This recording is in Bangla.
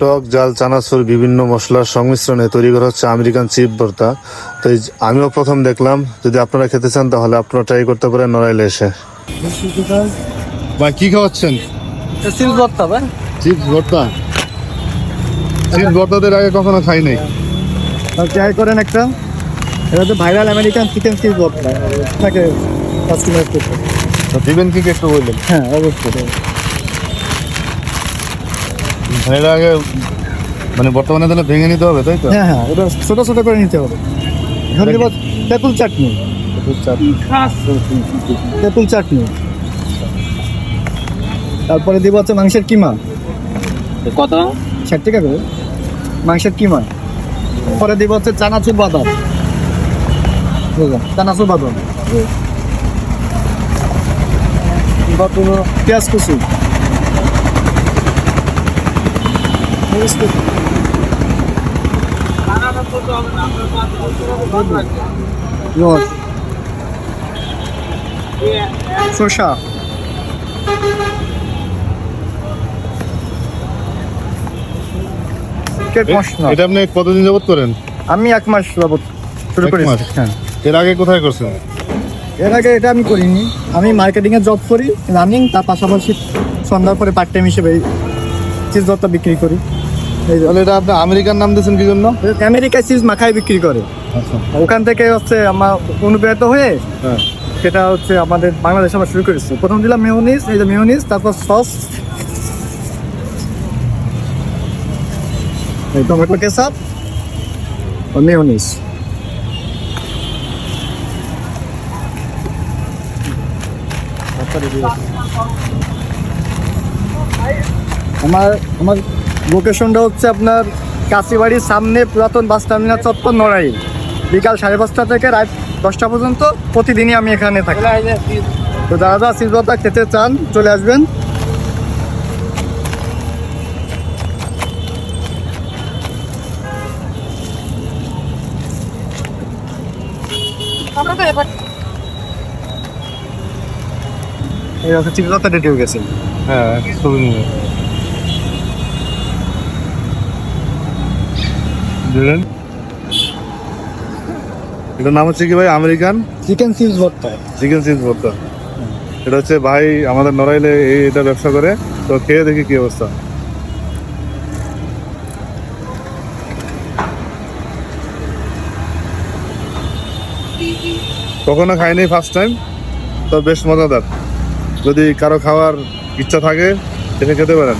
টক জাল চানাচুর বিভিন্ন মশলার সংমিশ্রণে তৈরি করা হচ্ছে আমেরিকান চিপ ভর্তা। তো আমিও প্রথম দেখলাম। যদি আপনারা খেতে চান তাহলে আপনারা ট্রাই করতে পারেন নড়াইলে এসে। ভাই কি খাওয়াচ্ছেন? সিল ভর্তা ভাই। চিপস ভর্তা? চিপস ভর্তাদের আগে কখনো খাই নাই। ট্রাই করেন একটা। এটা তো ভাইরাল আমেরিকান চিকেন সিল ভর্তা। আপনাকে কাস্টমার দিবেন কি একটু বললেন হ্যাঁ অবশ্যই। এর আগে মানে বর্তমানে তাহলে ভেঙে নিতে হবে তাই তো? হ্যাঁ হ্যাঁ ওটা ছোট ছোট করে নিতে হবে। এখন দেব তেঁতুল চাটনি। তেঁতুল চাটনি। তারপরে দিব হচ্ছে মাংসের কিমা। কত? ষাট টাকা করে। মাংসের কিমা। পরে দিব হচ্ছে চানাচুর বাদাম? চানাচুর বাদাম। পেঁয়াজ কুচি। শসা এটা আপনি কতদিন যাবত করেন? আমি এক মাস যাবত শুরু এক করি মাস? হ্যাঁ। এর আগে কোথায় করছেন? এর আগে এটা আমি করিনি। আমি মার্কেটিং এ জব করি রানিং তার পাশাপাশি সন্ধ্যার পরে পার্ট টাইম হিসেবে চিজ দরটা বিক্রি করি। এই তাহলে এটা আপনি আমেরিকান নাম দিয়েছেন কি জন্য? আমেরিকায় চিজ মাখাই বিক্রি করে। আচ্ছা। ওখান থেকে হচ্ছে আমার অনুপ্রাণিত হয়ে হ্যাঁ। সেটা হচ্ছে আমাদের বাংলাদেশে আমরা শুরু করেছি। প্রথম দিলাম মেয়নিস এই যে মেয়নিস তারপর সস। এই টমেটো কেসাপ ও মেয়নিস আমার আমার লোকেশনটা হচ্ছে আপনার কাশিবাড়ির সামনে পুরাতন বাস টার্মিনাল চত্বর নড়াইল। বিকাল সাড়ে পাঁচটা থেকে রাত দশটা পর্যন্ত প্রতিদিনই আমি এখানে থাকি। তো যারা যারা সিজতা খেতে চান চলে আসবেন। এই রেডি হয়ে গেছে। হ্যাঁ ছবি নিয়ে। দিলেন। এটার নাম হচ্ছে কি ভাই? আমেরিকান? চিকেন সিজ ভর্তা। চিকেন চিজ ভর্তা। এটা হচ্ছে ভাই আমাদের নড়াইলে এই এটা ব্যবসা করে। তো খেয়ে দেখি কি অবস্থা। কখনো খাইনি ফার্স্ট টাইম তো বেশ মজাদার। যদি কারও খাওয়ার ইচ্ছা থাকে দেখে খেতে পারেন।